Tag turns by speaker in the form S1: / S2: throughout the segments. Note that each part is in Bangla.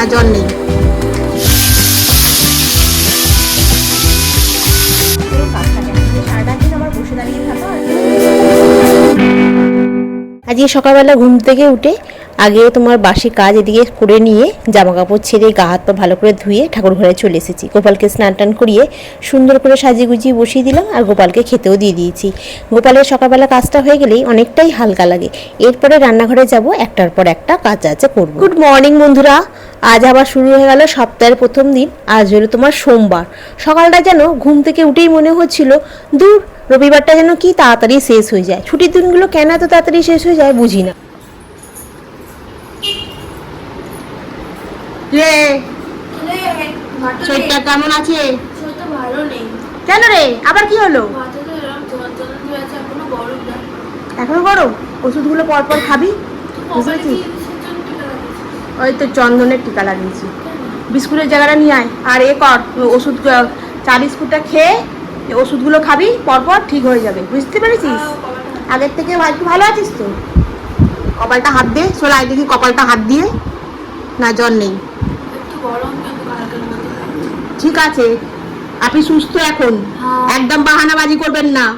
S1: না জল নেই। আজকে সকালবেলা ঘুম থেকে উঠে আগে তোমার বাসি কাজ এদিকে করে নিয়ে জামা কাপড় ছেড়ে গা হাত পা ভালো করে ধুয়ে ঠাকুর ঘরে চলে এসেছি। গোপালকে স্নান টান করিয়ে সুন্দর করে সাজিয়ে গুজিয়ে বসিয়ে দিলাম আর গোপালকে খেতেও দিয়ে দিয়েছি। গোপালের সকালবেলা কাজটা হয়ে গেলেই অনেকটাই হালকা লাগে। এরপরে রান্নাঘরে যাব, একটার পর একটা কাজ আছে করব। গুড মর্নিং বন্ধুরা, আজ আবার শুরু হয়ে গেল সপ্তাহের প্রথম দিন, আজ হলো তোমার সোমবার। সকালটা যেন ঘুম থেকে উঠেই মনে হচ্ছিল, দূর, রবিবারটা যেন কি তাড়াতাড়ি শেষ হয়ে যায়। ছুটির দিনগুলো কেন এত তাড়াতাড়ি শেষ হয়ে যায় বুঝি না। রে শরীরটা কেমন আছে?
S2: শরীরটা ভালো নেই।
S1: কেন রে? আবার কি হলো?
S2: এখনও গরম
S1: ওষুধগুলো পর পর খাবি?
S2: লাগাচ্ছি
S1: ওই তো চন্দনের টিকা লাগিয়েছি। বিস্কুটের জায়গাটা নিয়ে আয়। আর এ কর ওষুধ চা বিস্কুটটা খেয়ে ওষুধগুলো খাবি পরপর ঠিক হয়ে যাবে। বুঝতে পেরেছিস? আগের থেকে একটু ভালো আছিস তো? কপালটা হাত দে সোলাই দেখি কপালটা হাত দিয়ে। না জ্বর নেই। ঠিক আছে। আপনি সুস্থ এখন।
S2: হ্যাঁ।
S1: একদম বাহানাবাজি করবেন না।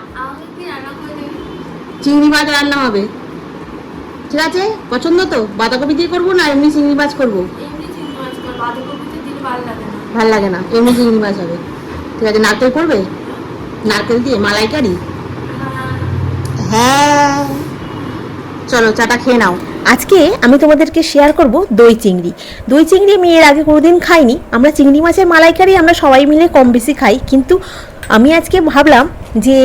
S1: চিংড়ি মাছ রান্না হবে। ঠিক আছে? পছন্দ তো? বাঁধাকপি দিয়ে করব না এমনি চিংড়ি মাছ করব?
S2: লাগে না।
S1: ভালো লাগে না। এমনি চিংড়ি মাছ হবে। ঠিক আছে নারকেল করবে? নারকেল দিয়ে মালাইকারি?
S2: হ্যাঁ,
S1: হ্যাঁ। চলো চাটা খেয়ে নাও। আজকে আমি তোমাদেরকে শেয়ার করব দই চিংড়ি। দই চিংড়ি আমি এর আগে কোনোদিন খাইনি। আমরা চিংড়ি মাছের মালাইকারি আমরা সবাই মিলে কম বেশি খাই। কিন্তু আমি আজকে ভাবলাম যে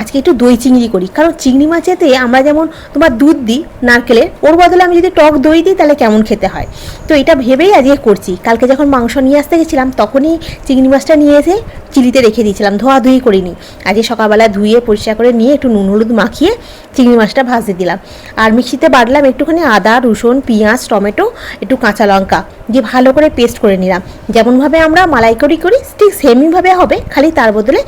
S1: আজকে একটু দই চিংড়ি করি। কারণ চিংড়ি মাছেতে আমরা যেমন তোমার দুধ দিই নারকেলের, ওর বদলে আমি যদি টক দই দিই তাহলে কেমন খেতে হয়? তো এটা ভেবেই আজকে করছি। কালকে যখন মাংস নিয়ে আসতে গেছিলাম তখনই চিংড়ি মাছটা নিয়ে এসে চিলিতে রেখে দিয়েছিলাম ধোয়াধুয়ি করিনি। আজকে সকালবেলা ধুয়ে পরিষ্কার করে নিয়ে একটু নুন হলুদ মাখিয়ে চিংড়ি মাছটা ভাজতে দিলাম। আর মিক্সিতে বাটলাম একটুখানি আদা, রসুন, পেঁয়াজ, টমেটো, একটু কাঁচা লঙ্কা দিয়ে ভালো করে পেস্ট করে নিলাম। যেমনভাবে আমরা মালাইকারি করি, ঠিক সেমইভাবে হবে, খালি তার বদলে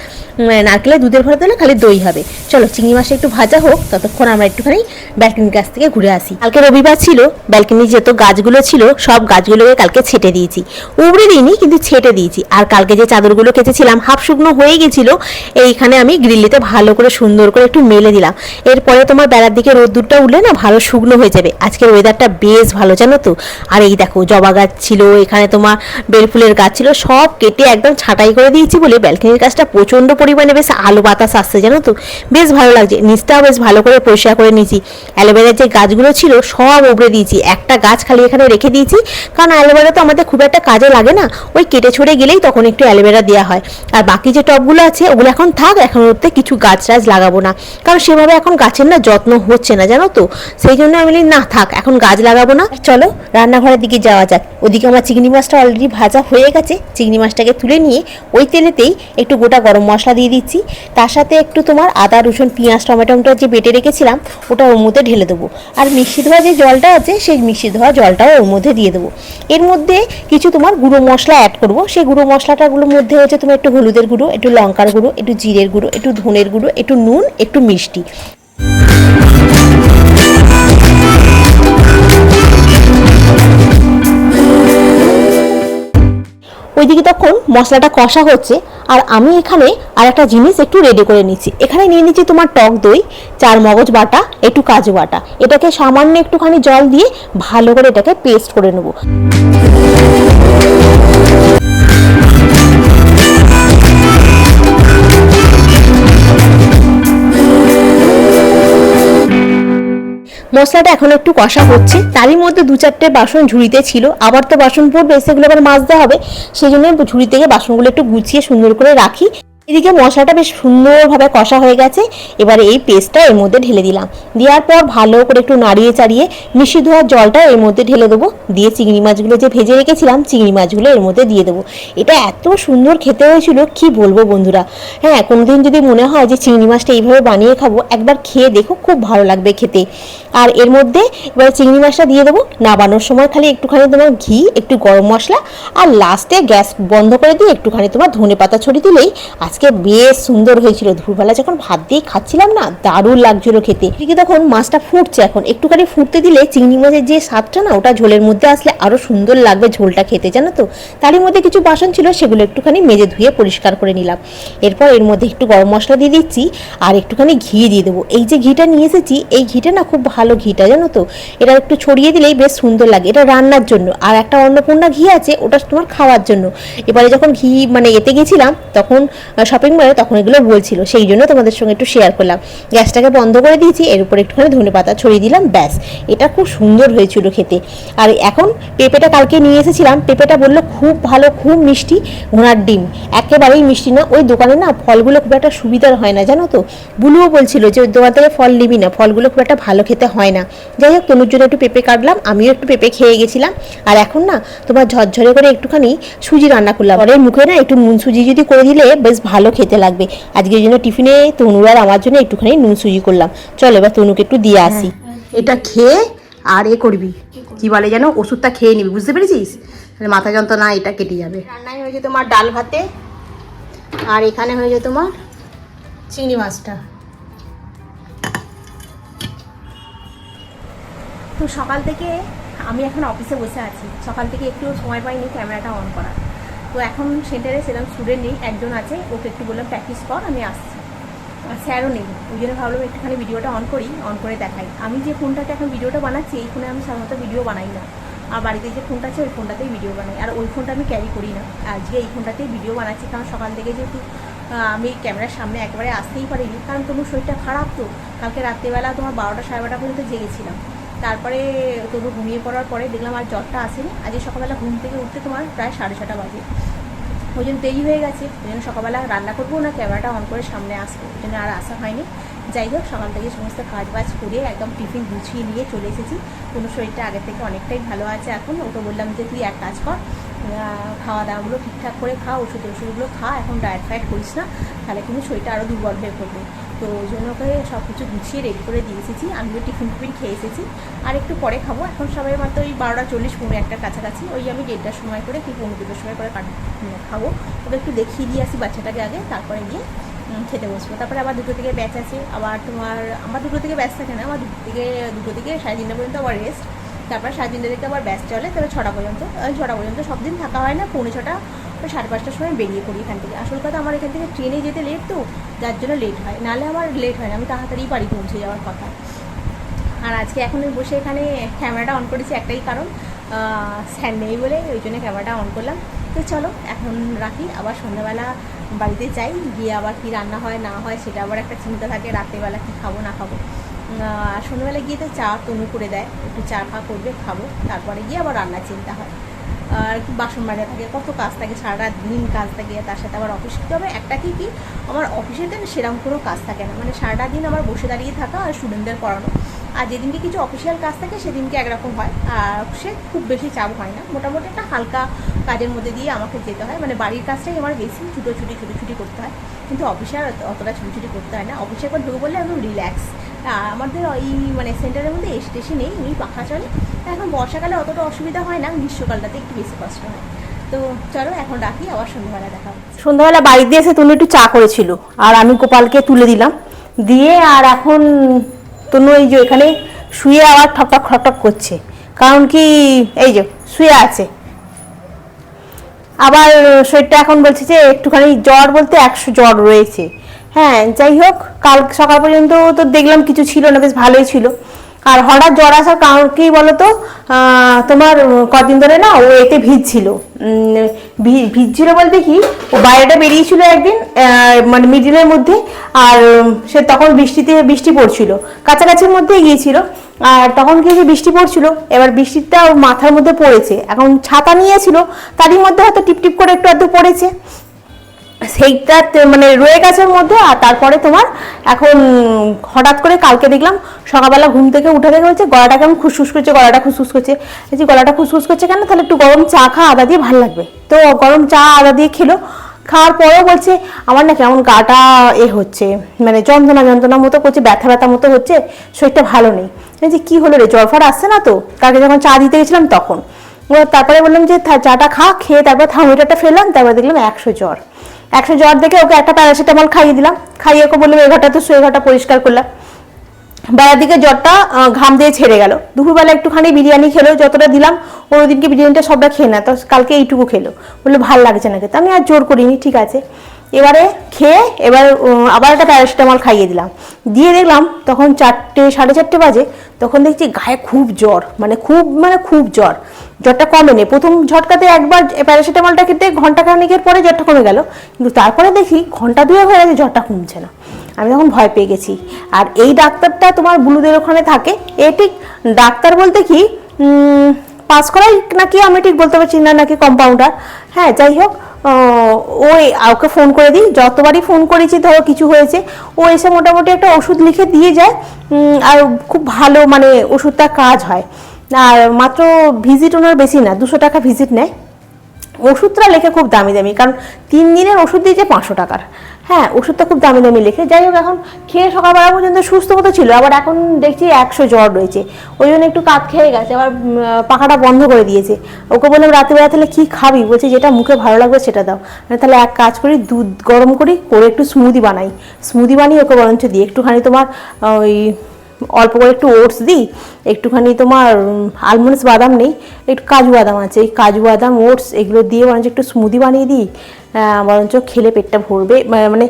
S1: নারকেলের দুধের ভরে দিলে খালি দই হবে। চলো, চিংড়ি মাছটা একটু ভাজা হোক, ততক্ষণ আমরা একটুখানি ব্যালকনির কাছ থেকে ঘুরে আসি। কালকে রবিবার ছিল, ব্যালকনির যত গাছগুলো ছিল, সব গাছগুলোকে কালকে ছেটে দিয়েছি। উবড়ে দিইনি, কিন্তু ছেটে দিয়েছি। আর কালকে যে চাদরগুলো কেচেছিলাম, হাফ শুকনো হয়ে গেছিল, এইখানে আমি গ্রিলিতে ভালো করে, সুন্দর করে একটু মেলে দিলাম। এরপরে তোমার বেলার দিকে রোদ্দুরটা উঠলে না, ভালো শুকনো হয়ে যাবে। আজকের ওয়েদারটা বেশ ভালো, জানো তো? আর এই দেখো, জবা গাছ ছিল, এখানে তোমার বেলফুলের গাছ ছিল, সব কেটে একদম ছাঁটাই করে দিয়েছি বলে ব্যালকনির গাছটা প্রচণ্ড পরিমাণে বেশ আলো বাতাস আসছে, জানো তো? বেশ ভালো লাগছে। নিচটাও বেশ ভালো করে পরিষ্কার করে নিয়েছি। অ্যালোভেরার যে গাছগুলো ছিল, সব উবড়ে দিয়েছি। একটা গাছ খালি এখানে রেখে দিয়েছি। কারণ অ্যালোভেরা তো আমাদের খুব একটা কাজে লাগে না। ওই কেটে ছড়ে গেলেই তখন একটু অ্যালোভেরা দেওয়া হয়। আর বাকি যে টবগুলো আছে, ওগুলো এখন থাক, এখন ওতে কিছু গাছ টাছ লাগাবো না। কারণ সেভাবে এখন গাছের না যত্ন হচ্ছে না, জানো তো? সেই জন্য আমি না, থাক, এখন গাছ লাগাবো না। চলো, রান্নাঘরের দিকে যাওয়া যাক। ওদিকে আমার চিংড়ি মাছটা অলরেডি ভাজা হয়ে গেছে। চিংড়ি মাছটাকে তুলে নিয়ে ওই তেলেতেই একটু গোটা গরম মশলা দিয়ে দিচ্ছি। তার সাথে একটু তোমার আদা, রসুন, পেঁয়াজ, টমেটোটা যে বেটে রেখেছিলাম, ওটা ওর মধ্যে ঢেলে দেবো। আর মিক্সি ধোয়া যে জলটা আছে, সেই মিক্সি ধোয়া জলটাও ওর মধ্যে দিয়ে দেবো। এর মধ্যে কিছু তোমার গুঁড়ো মশলা অ্যাড করব। সেই গুঁড়ো মশলাটাগুলোর মধ্যে হচ্ছে তোমার একটু হলুদের গুঁড়ো, একটু লঙ্কার গুঁড়ো, একটু জিরের গুঁড়ো, একটু ধনের গুঁড়ো, একটু নুন, একটু মিষ্টি। ওইদিকে তখন মশলাটা কষা হচ্ছে। আর আমি এখানে আর একটা জিনিস একটু রেডি করে নিচ্ছি। এখানে নিয়ে নিচ্ছি তোমার টক দই, চার মগজ বাটা, একটু কাজু বাটা। এটাকে সামান্য একটুখানি জল দিয়ে ভালো করে এটাকে পেস্ট করে নেব। মশলাটা এখন একটু কষা হচ্ছে। তারই মধ্যে দু চারটে বাসন ঝুড়িতে ছিল। আবার তো বাসন পড়বে, সেগুলো আবার মাজতে হবে। সেই জন্য ঝুড়ি থেকে বাসনগুলো একটু গুছিয়ে সুন্দর করে রাখি। এদিকে মশলাটা বেশ সুন্দরভাবে কষা হয়ে গেছে। এবারে এই পেস্টটা এর মধ্যে ঢেলে দিলাম। দেওয়ার পর ভালো করে একটু নাড়িয়ে চাড়িয়ে মিশি ধোয়ার জলটা এর মধ্যে ঢেলে দেবো। দিয়ে চিংড়ি মাছগুলো যে ভেজে রেখেছিলাম, চিংড়ি মাছগুলো এর মধ্যে দিয়ে দেবো। এটা এত সুন্দর খেতে হয়েছিল, কি বলব বন্ধুরা? হ্যাঁ কোনোদিন যদি মনে হয় যে চিংড়ি মাছটা এইভাবে বানিয়ে খাব, একবার খেয়ে দেখো, খুব ভালো লাগবে খেতে। আর এর মধ্যে এবার চিংড়ি মাছটা দিয়ে দেবো। নাবানোর সময় খালি একটুখানি তোমার ঘি, একটু গরম মশলা, আর লাস্টে গ্যাস বন্ধ করে দিয়ে একটুখানি তোমার ধনে পাতা ছড়িয়ে দিলেই
S3: আজকে বেশ সুন্দর হয়েছিল দুপুরবেলা। যখন ভাত দিয়ে খাচ্ছিলাম না, দারুণ লাগছিল খেতে। এদিকে তখন মাছটা ফুটছে এখন। একটুখানি ফুটতে দিলে চিংড়ি মাছের যে স্বাদটা না, ওটা ঝোলের মধ্যে আসলে আরও সুন্দর লাগবে ঝোলটা খেতে, জানো তো? তারই মধ্যে কিছু বাসন ছিল, সেগুলো একটুখানি মেজে ধুয়ে পরিষ্কার করে নিলাম। এরপর এর মধ্যে একটু গরম মশলা দিয়ে দিচ্ছি আর একটুখানি ঘি দিয়ে দেবো। এই যে ঘিটা নিয়ে এসেছি, এই ঘিটা না খুব ভালো ঘিটা, জানো তো? এটা একটু ছড়িয়ে দিলেই বেশ সুন্দর লাগে। এটা রান্নার জন্য। আর একটা অন্নপূর্ণা ঘি আছে, ওটা তোমার খাওয়ার জন্য। এবারে যখন ঘি মানে এতে গেছিলাম, তখন শপিং মলে তখন এগুলো বলছিল সেই জন্য তোমাদের সঙ্গে একটু শেয়ার করলাম। গ্যাসটাকে বন্ধ করে দিয়েছি, এর উপর একটুখানি ধনে পাতা ছড়িয়ে দিলাম, ব্যাস। এটা খুব সুন্দর হয়েছিল খেতে। আর এখন পেঁপেটা কালকে নিয়ে এসেছিলাম, পেঁপেটা বলল খুব ভালো, খুব মিষ্টি ঘোড়ার ডিম। একেবারেই মিষ্টি না, ওই দোকানে না ফলগুলো খুব একটা সুবিধার হয় না, জানো তো? বুলুও বলছিল যে, ওই দোকান থেকে ফল নিবি না, ফলগুলো খুব একটা ভালো খেতে হয় না। যাই হোক, তনুর জন্য একটু পেঁপে কাটলাম, আমিও একটু পেঁপে খেয়ে গেছিলাম। আর এখন না তোমার ঝরঝরে করে একটুখানি সুজি রান্না করলাম। পরে মুখে না একটু নুন সুজি যদি করে দিলে বেশ ভালো খেতে লাগবে। আজকের জন্য টিফিনে তনুর আর আমার জন্য একটুখানি নুন সুজি করলাম। চলো এবার তনুকে একটু দিয়ে আসি। এটা খেয়ে আর এ করবি। কি বলে যেন? ওষুধটা খেয়ে নিবি বুঝতে পেরেছিস? তাহলে মাথা যন্ত্রণা এটা কেটে যাবে। রান্নায় হয়েছে তোমার ডাল ভাতে আর এখানে হয়েছে তোমার চিংড়ি মাছটা। তো সকাল থেকে আমি এখন অফিসে বসে আছি। সকাল থেকে একটু সময় পাইনি ক্যামেরাটা অন করার। তো এখন সেন্টারে সেরকম স্টুডেন্ট নেই, একজন আছে, ওকে একটু বললাম প্র্যাকটিস কর, আমি আসছি। আর স্যারও নেই, ওই জন্য ভাবলাম একটুখানি ভিডিওটা অন করি অন করে দেখাই। আমি যে ফোনটাতে এখন ভিডিওটা বানাচ্ছি, এই ফোনে আমি সাধারণত ভিডিও বানাই না। আর বাড়িতে যে ফোনটা আছে, ওই ফোনটাতেই ভিডিও বানাই। আর ওই ফোনটা আমি ক্যারি করি না। আজকে এই ফোনটাতেই ভিডিও বানাচ্ছি, কারণ সকাল থেকে যেহেতু আমি ক্যামেরার সামনে একবারে আসতেই পারিনি, কারণ তোমার শরীরটা খারাপ তো। কালকে রাত্রেবেলা তোমার বারোটা সাড়ে বারোটা পর্যন্ত জেগেছিলাম। তারপরে তবু ঘুমিয়ে পড়ার পরে দেখলাম আর জ্বরটা আসেনি। আজকে সকালবেলা ঘুম থেকে উঠতে তোমার প্রায় সাড়ে ছটা বাজে। ওই জন্য দেরি হয়ে গেছে। ওই জন্য সকালবেলা রান্না করব না, ক্যামেরাটা অন করে সামনে আসব। ওই জন্য আর আসা হয়নি। যাই হোক, সকাল থেকে সমস্ত কাজ বাজ করে একদম টিফিন গুছিয়ে নিয়ে চলে এসেছি। কোনো শরীরটা আগের থেকে অনেকটাই ভালো আছে এখন। ওকে বললাম যে তুই এক কাজ কর খাওয়া দাওয়াগুলো ঠিকঠাক করে খা ওষুধ ওষুধগুলো খা, এখন ডায়েট ফায়েট করিস না। তাহলে কিন্তু শরীরটা আরও দুর্বল হয়ে পড়বে। তো ওই জন্য ওকে সব কিছু গুছিয়ে রেডি করে দিয়ে এসেছি। আমিও টিফিন টিফিন খেয়ে এসেছি। আর একটু পরে খাব। এখন সবাই মাত্র ওই বারোটা চল্লিশ পনেরো একটা কাছাকাছি। ওই আমি দেড়টার সময় করে কি পনেরো দুটোর সময় করে খাব। ওকে একটু দেখিয়ে দিয়ে আসি বাচ্চাটাকে আগে। তারপরে গিয়ে খেতে বসবো। তারপরে আবার দুটো থেকে ব্যাচ আছে। আবার তোমার, আমার দুটো থেকে ব্যাচ থাকে না। আমার দুটো থেকে দুটো থেকে সাড়ে তিনটা পর্যন্ত আবার রেস্ট তারপরে সাড়ে তিনটে থেকে আবার ব্যাচ চলে। তবে ছটা পর্যন্ত। ছটা পর্যন্ত সব দিন থাকা হয় না। পৌনে ছটা সাড়ে পাঁচটার সময় বেরিয়ে পড়ি এখান থেকে। আসল কথা আমার এখান থেকে ট্রেনে যেতে লেট তো, যার জন্য লেট হয়। নাহলে আমার লেট হয় না, আমি তাড়াতাড়ি বাড়ি পৌঁছে যাওয়ার কথা। আর আজকে এখন বসে এখানে ক্যামেরাটা অন করেছি, একটাই কারণ স্যার নেই বলে, ওই জন্য ক্যামেরাটা অন করলাম। তো চলো, এখন রাখি, আবার সন্ধ্যাবেলা বাড়িতে যাই, গিয়ে আবার কি রান্না হয়, না হয়, সেটা আবার একটা চিন্তা থাকে, রাত্রেবেলা কি খাব, না খাব। আর সন্ধ্যাবেলা গিয়ে তো চা তনু করে দেয়, একটু চা ফা করবে, খাব, তারপরে গিয়ে আবার রান্নার চিন্তা হয়। আর বাসন মাজা থাকে, কত কাজ থাকে, সারা দিন কাজ থাকে, তার সাথে আবার অফিস করতে হবে। একটা কি কি? আমার অফিসেতে সেরকম কোনো কাজ থাকে না। মানে সারাটা দিন আমার বসে দাঁড়িয়ে থাকা আর স্টুডেন্টদের পড়ানো। আর যেদিনকে কিছু অফিসিয়াল কাজ থাকে, সেদিনকে একরকম হয়। আর সে খুব বেশি চাপ হয় না। মোটামুটি একটা হালকা কাজের মধ্যে দিয়ে আমাকে যেতে হয়। মানে বাড়ির কাজটাই আমার বেশি ছুটোছুটি ছুটোছুটি করতে হয়। কিন্তু অফিসে আর অতটা ছুটোছুটি করতে হয় না। অফিসে একবার ঢুকে বললে একদম রিল্যাক্স আমাদের এই মানে সেন্টারের মধ্যে এসি নেই এমনি পাখা চলে। এখন বর্ষাকালে অতটা অসুবিধা হয় না, গ্রীষ্মকালটাতে একটু বেশি কষ্ট হয়। তো চলো এখন রাখি, আবার সন্ধ্যাবেলা দেখা সন্ধ্যাবেলা বাড়িতে এসে তনু একটু চা করেছিল, আর আমি গোপালকে তুলে দিলাম। দিয়ে আর এখন তনু এই যে এখানে শুয়ে আবার ঠকঠক ঠকঠক করছে। কারণ কি, এই যে শুয়ে আছে। আবার শরীরটা এখন বলছে যে একটুখানি জ্বর বলতে একশো জ্বর রয়েছে। হ্যাঁ যাই হোক, কাল সকাল পর্যন্ত তো দেখলাম কিছু ছিল না, বেশ ভালোই ছিল। আর হঠাৎ জ্বর আসার কারণ কি বলতো? তোমার কদিন ধরে না ও এতে ভিজছিল। ভিজছিল বলতে কি? ও বাইরেটা বেরিয়েছিল একদিন মানে মিডিলের মধ্যে, আর সে তখন বৃষ্টিতে, বৃষ্টি পড়ছিল। কাছাকাছির মধ্যে গিয়েছিল, আর তখন কি হয়েছে বৃষ্টি পড়ছিল। এবার বৃষ্টিটা ওর মাথার মধ্যে পড়েছে। এখন ছাতা নিয়েছিল, তারই মধ্যে হয়তো টিপ টিপ করে একটু আধটু পড়েছে। সেইটা মানে রয়ে গেছে মধ্যে, আর তারপরে তোমার এখন হঠাৎ করে কালকে দেখলাম সকালবেলা ঘুম থেকে উঠে দেখে বলছে গলাটা কেমন খুসখুস করছে, গলাটা খুসখুস করছে। যে গলাটা খুসখুস করছে কেন? তাহলে একটু গরম চা খা আদা দিয়ে ভালো লাগবে। তো গরম চা আদা দিয়ে খেলো। খাওয়ার পরেও বলছে, আমার না কেমন গাটা এ হচ্ছে মানে যন্ত্রণা যন্ত্রণা মতো করছে, ব্যথা ব্যথা মতো হচ্ছে, শরীরটা ভালো নেই। যে কি হলো রে, জ্বর ফর আসছে না তো? কালকে যখন চা দিতে গেছিলাম তখন। তারপরে বললাম যে চাটা খা, খেয়ে তারপর থার্মোমিটারটা ফেললাম, তারপরে দেখলাম একশো জ্বর। একশো জ্বর দেখে ওকে একটা প্যারাসিটামল খাইয়ে দিলাম। খাইয়ে ওকে বললাম এ ঘরটা তো শুয়ে ঘরটা পরিষ্কার করলাম। বেলার দিকে জ্বরটা ঘাম দিয়ে ছেড়ে গেল। দুপুরবেলা একটুখানি বিরিয়ানি খেলো, যতটা দিলাম ওর দিনকে বিরিয়ানিটা সবটা খেয়ে না, তো কালকে এইটুকু খেলো। বলল, ভালো লাগছে না খেতে আমি আর জোর করিনি, ঠিক আছে। এবারে খেয়ে এবার আবার একটা প্যারাসিটামল খাইয়ে দিলাম। দিয়ে দেখলাম তখন চারটে, সাড়ে চারটে বাজে, তখন দেখছি গায়ে খুব জ্বর মানে খুব মানে খুব জ্বর। জ্বরটা কমেনি প্রথম ঝটকাতে একবার প্যারাসিটামলটা খেতে ঘণ্টা খানিকের পরে জ্বরটা কমে গেল। কিন্তু তারপরে দেখি ঘণ্টা দুয়ে হয়ে গেছে জ্বরটা কমছে না। আমি তখন ভয় পেয়ে গেছি। আর এই ডাক্তারটা তোমার বুলুদের ওখানে থাকে। এ ঠিক ডাক্তার বলতে কি পাস করাই নাকি আমি ঠিক বলতে পারছি না, নাকি কম্পাউন্ডার হ্যাঁ যাই হোক ওই ওকে ফোন করে দিই। যতবারই ফোন করেছি, ধরো কিছু হয়েছে, ও এসে মোটামুটি একটা ওষুধ লিখে দিয়ে যায় আর খুব ভালো মানে ওষুধটা কাজ হয়। আর মাত্র ভিজিট ওনার বেশি না, দুশো টাকা ভিজিট নেয়। ওষুধটা লেখে খুব দামি দামি, কারণ তিন দিনের ওষুধ দিয়েছে পাঁচশো টাকার। হ্যাঁ ওষুধটা খুব দামি দামি লেখে। যাই হোক, এখন খেয়ে সকালবেলা পর্যন্ত সুস্থ মতো ছিল, আবার এখন দেখছি একশো জ্বর রয়েছে। ওই জন্য একটু কাত খেয়ে গেছে আবার পাখাটা বন্ধ করে দিয়েছে। ওকে বললাম, রাত্রিবেলা তাহলে কী খাবি? বলছে, যেটা মুখে ভালো লাগবে সেটা দাও। তাহলে এক কাজ করি, দুধ গরম করি, করে একটু স্মুদি বানাই। স্মুদি বানিয়ে ওকে বরঞ্চ দিই। একটুখানি তোমার ওই অল্প করে একটু ওটস দিই, একটুখানি তোমার আলমন্ডস বাদাম নেই, একটু কাজু বাদাম আছে। এই কাজু বাদাম ওটস এগুলো দিয়ে বরঞ্চ একটু স্মুদি বানিয়ে দিই। বরঞ্চ খেলে পেটটা ভরবে মানে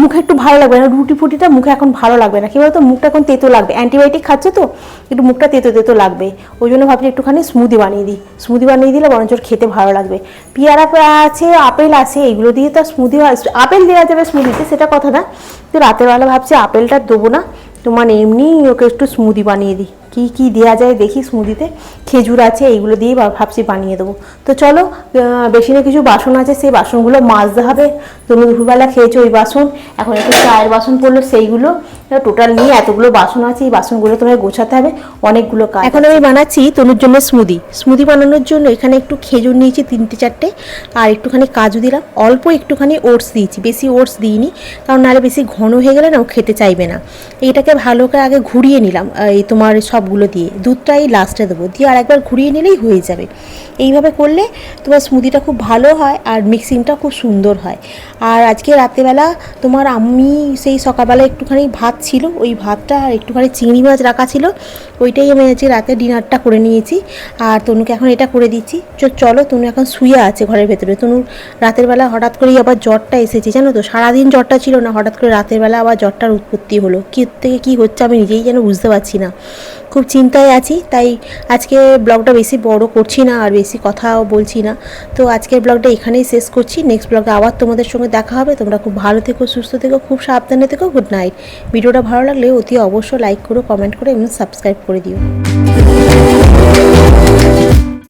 S3: মুখে একটু ভালো লাগবে না, রুটি ফুটিটা মুখে এখন ভালো লাগবে না। কি বলতো, মুখটা এখন তেতো লাগবে। অ্যান্টিবায়োটিক খাচ্ছে তো, একটু মুখটা তেতো তেতো লাগবে। ওই জন্য ভাবছি একটুখানি স্মুদি বানিয়ে দিই। স্মুদি বানিয়ে দিলে বরঞ্চ খেতে ভালো লাগবে। পেয়ারা আছে, আপেল আছে, এগুলো দিয়ে তো স্মুদি আপেল দেওয়া যাবে স্মুদিতে সেটা কথা না। তো রাতের বেলা ভাবছি আপেলটা দেবো না। তোমার এমনি ওকে একটু স্মুদি বানিয়ে দিই। কী কী দেওয়া যায় দেখি স্মুদিতে খেজুর আছে এইগুলো দিয়েই ভাবছি বানিয়ে দেবো। তো চলো বেশি না কিছু বাসন আছে সেই বাসনগুলো মাজতে হবে। তুমি দুপুরবেলা খেয়েছো ওই বাসন এখন একটু চায়ের বাসন পড়ল সেইগুলো টোটাল নিয়ে এতগুলো বাসন আছে এই বাসনগুলো তোমায় গোছাতে হবে। অনেকগুলো কাজ এখন আমি বানাচ্ছি তনুর জন্য স্মুদি স্মুদি বানানোর জন্য এখানে একটু খেজুর নিয়েছি তিনটে চারটে আর একটুখানি কাজু দিলাম। অল্প একটুখানি ওটস দিয়েছি বেশি ওটস দিইনি কারণ নাহলে বেশি ঘন হয়ে গেলে না ও খেতে চাইবে না। এটাকে ভালো করে আগে ঘুরিয়ে নিলাম এই তোমার সবগুলো দিয়ে, দুধটাই লাস্টে দেবো। দিয়ে আর একবার ঘুরিয়ে নিলেই হয়ে যাবে। এইভাবে করলে তোমার স্মুদিটা খুব ভালো হয় আর মিক্সিংটা খুব সুন্দর হয়। আর আজকে রাত্রেবেলা তোমার আমি সেই সকালবেলা একটুখানি ভাত ছিল, ওই ভাতটা আর একটুখানি চিংড়ি মাছ রাখা ছিল, ওইটাই আমি আজকে রাতে ডিনারটা করে নিয়েছি। আর তনুকে এখন এটা করে দিচ্ছি। চলো, তনু এখন শুয়ে আছে ঘরের ভেতরে। তনু রাতের বেলা হঠাৎ করেই আবার জ্বরটা এসেছে, জানো তো? সারাদিন জ্বরটা ছিল না, হঠাৎ করে রাতের বেলা আবার জ্বরটার উৎপত্তি হলো। কী থেকে কী হচ্ছে আমি নিজেই যেন বুঝতে পারছি না। খুব চিন্তায় আছি, তাই আজকে ব্লগটা বেশি বড় করছি না আর বেশি কথাও বলছি না। তো আজকের ব্লগটা এখানেই শেষ করছি। নেক্সট ব্লগে আবার তোমাদের সঙ্গে দেখা হবে। তোমরা খুব ভালো থেকো, সুস্থ থেকো, খুব সাবধানে থেকো। গুড নাইট ভিডিওটা ভালো লাগলে অতি অবশ্যই লাইক করো কমেন্ট করো, এবং সাবস্ক্রাইব করে দিও।